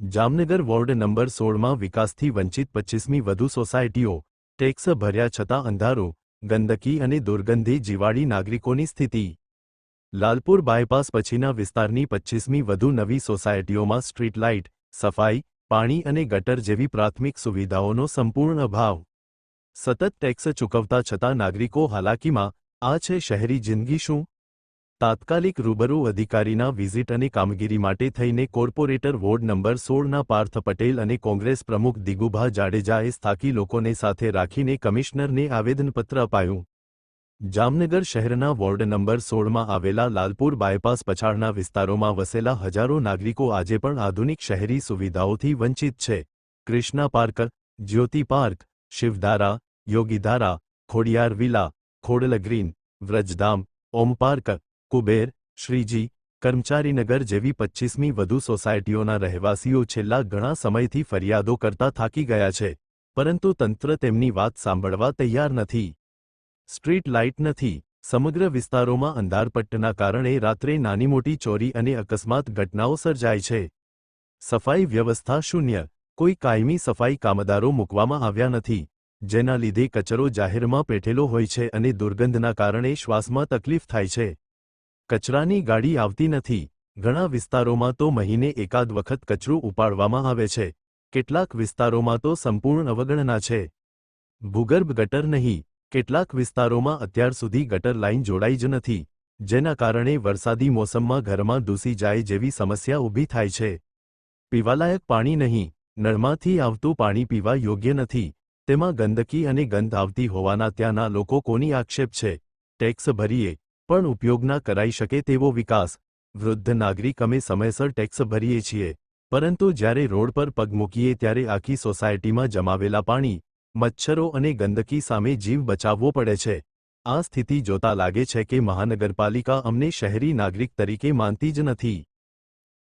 Jamnagar ward number સોળમાં વિકાસથી વંચિત પચ્ચીસમી વધુ સોસાયટીઓ, ટેક્સ ભર્યા છતાં અંધારો, ગંદકી અને દુર્ગંધી જીવાડી નાગરિકોની સ્થિતિ. લાલપુર બાયપાસ પછીના વિસ્તારની પચ્ચીસમી વધુ નવી સોસાયટીઓમાં સ્ટ્રીટ લાઇટ, સફાઈ, પાણી અને ગટર જેવી પ્રાથમિક સુવિધાઓનો સંપૂર્ણ અભાવ. સતત ટેક્સ ચૂકવતા છતાં નાગરિકો હાલાકીમાં, આ છે શહેરી જિંદગી શું? તાત્કાલિક રૂબરૂ અધિકારીના વિઝિટ અને કામગીરી માટે થઈને કોર્પોરેટર વોર્ડ નંબર સોળના પાર્થ પટેલ અને કોંગ્રેસ પ્રમુખ દિગુભા જાડેજાએ સ્થાકી લોકોને સાથે રાખીને કમિશનરને આવેદનપત્ર અપાયું. જામનગર શહેરના વોર્ડ નંબર સોળમાં આવેલા લાલપુર બાયપાસ પછાડના વિસ્તારોમાં વસેલા હજારો નાગરિકો આજે પણ આધુનિક શહેરી સુવિધાઓથી વંચિત છે. Krishna park, Jyoti park, Shivdhara, Yogidhara, Khodiyar villa, Khodal green, Vrajdham, Om park Kuber, Shreeji, Karmacharinagar જેવી પચ્ચીસમી વધુ સોસાયટીઓના રહેવાસીઓ છેલ્લા ઘણા સમયથી ફરિયાદો કરતા થાકી ગયા છે, પરંતુ તંત્ર તેમની વાત સાંભળવા તૈયાર નથી. સ્ટ્રીટ લાઇટ નથી. સમગ્ર વિસ્તારોમાં અંધારપટ્ટના કારણે રાત્રે નાની મોટી ચોરી અને અકસ્માત ઘટનાઓ સર્જાય છે. સફાઈ વ્યવસ્થા શૂન્ય. કોઈ કાયમી સફાઈ કામદારો મૂકવામાં આવ્યા નથી, જેના લીધે કચરો જાહેરમાં પેઠેલો હોય છે અને દુર્ગંધના કારણે શ્વાસમાં તકલીફ થાય છે. કચરાની ગાડી આવતી નથી. ઘણા વિસ્તારોમાં તો મહિને એકાદ વખત કચરું ઉપાડવામાં આવે છે. કેટલાક વિસ્તારોમાં તો સંપૂર્ણ અવગણના છે. ભૂગર્ભ ગટર નહીં, કેટલાક વિસ્તારોમાં અત્યાર સુધી ગટર લાઇન જોડાઈ જ નથી, જેના કારણે વરસાદી મોસમમાં ઘરમાં દૂસી જાય જેવી સમસ્યા ઊભી થાય છે. પીવાલાયક પાણી નહીં, નળમાંથી આવતું પાણી પીવા યોગ્ય નથી. તેમાં ગંદકી અને ગંધ આવતી હોવાના ત્યાંના લોકો કોની આક્ષેપ છે? ટેક્સ ભરીએ પણ ઉપયોગ ના કરાઈ શકે તેવો વિકાસ. વૃદ્ધ નાગરિક અમે સમયસર ટેક્સ ભરીએ છીએ, પરંતુ જ્યારે રોડ પર પગ મૂકીએ ત્યારે આખી સોસાયટીમાં જમાવેલા પાણી, મચ્છરો અને ગંદકી સામે જીવ બચાવવો પડે છે. આ સ્થિતિ જોતા લાગે છે કે મહાનગરપાલિકા અમને શહેરી નાગરિક તરીકે માનતી જ નથી.